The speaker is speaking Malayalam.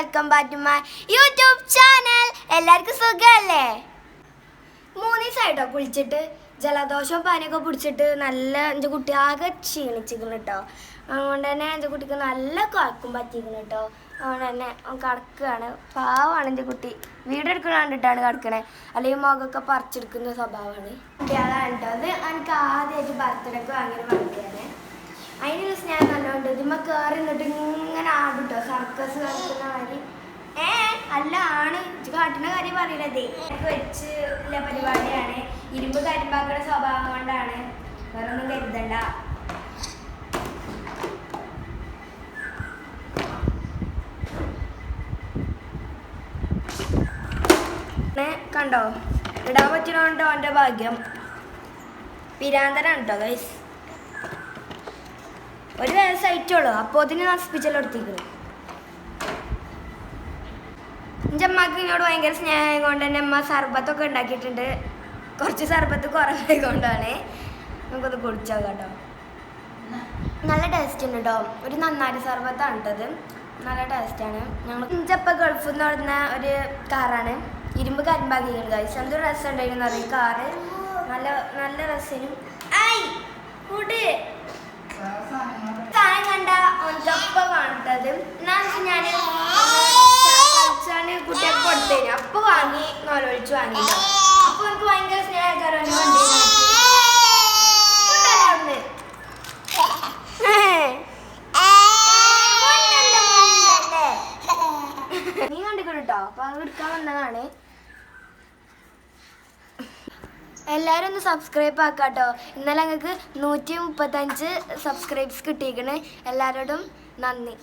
Welcome back to my YouTube channel എല്ലാവർക്കും സുഖമല്ലേ? മൂന്ന് ദിവസമായിട്ടോ കുളിച്ചിട്ട് ജലദോഷവും പനിയൊക്കെ പിടിച്ചിട്ട് നല്ല എന്റെ കുട്ടി ആകെ ക്ഷീണിച്ചിരിക്കുന്നു കേട്ടോ. അതുകൊണ്ട് തന്നെ എന്റെ കുട്ടിക്ക് നല്ല കുഴക്കും പറ്റിയിരിക്കുന്നു കേട്ടോ. അതുകൊണ്ട് തന്നെ കിടക്കുകയാണ്. പാവമാണ് എന്റെ കുട്ടി. വീഡിയോ എടുക്കണ കണ്ടിട്ടാണ് കിടക്കണേ. അല്ലെങ്കിൽ മുഖമൊക്കെ പറിച്ചെടുക്കുന്ന സ്വഭാവമാണ്. അതാണ് കേട്ടോ. അത് എനിക്ക് ആദ്യമായിട്ട് ബർത്ത്ഡേക്ക് വാങ്ങിയൊരു അതിന് ദിവസം ഞാൻ നല്ലോണ്ട് ഇതിമ്മ കയറി നിന്നിട്ട് ആടും കേട്ടോ സർക്കസ് നടത്തുന്ന മാതിരി. ഏ അല്ല ആണ്. കാട്ടിന കാര്യം പറയണതേ എനിക്ക് വെച്ച് പരിപാടിയാണ്. ഇരുമ്പ് കരിമ്പാക്കുന്ന സ്വഭാവം കൊണ്ടാണ്. വേറെ ഒന്നും കരുതണ്ട കണ്ടോ? ഇടാൻ പറ്റണോണ്ടോ അവന്റെ ഭാഗ്യം. പിരാന്തരാണ് കേട്ടോ ഗൈസ് ഒരു വയസ്സായിട്ടുള്ളൂ അപ്പോൾ അതിന് നശിപ്പിച്ചല്ലോ എടുത്തിരിക്കുന്നു എന്റെ അമ്മയ്ക്ക് എന്നോട് ഭയങ്കര സ്നേഹം കൊണ്ട് തന്നെ അമ്മ സർബത്തൊക്കെ ഉണ്ടാക്കിയിട്ടുണ്ട്. കുറച്ച് സർബത്ത് കുറവായതുകൊണ്ടാണ് നമുക്കത് കുടിച്ചാൽ കേട്ടോ. നല്ല ടേസ്റ്റ് ഉണ്ട് കേട്ടോ ഒരു നന്നാരി സർബത്താണ് കേട്ടത് നല്ല ടേസ്റ്റാണ് ഞങ്ങൾ ഇഞ്ചപ്പ ഗൾഫ് എന്ന് പറയുന്ന ഒരു കാറാണ് ഇരുമ്പ് കരിമ്പാക്കിയാണ് കഴിച്ചു എന്ത് രസം ഉണ്ടായിരുന്നു അറിയാം കാറ് നല്ല നല്ല രസനും. ഐ കാണട്ടത് എന്നാ ഞാൻ കളിച്ചാണ് കുട്ടിയൊക്കെ കൊടുത്തേന് അപ്പൊ വാങ്ങി നോലൊഴിച്ച് വാങ്ങിട്ടോ അപ്പൊ എനിക്ക് ഭയങ്കര സ്നേഹക്കാരനെ വണ്ടി നീ കണ്ടിട്ടോ അപ്പൊ എടുക്കാൻ വന്നതാണ്. എല്ലാവരും ഒന്ന് സബ്സ്ക്രൈബ് ആക്കാട്ടോ. ഇന്നലെ ഞങ്ങൾക്ക് നൂറ്റി മുപ്പത്തഞ്ച് സബ്സ്ക്രൈബ്സ് കിട്ടിയിരിക്കണേ. എല്ലാവരോടും നന്ദി.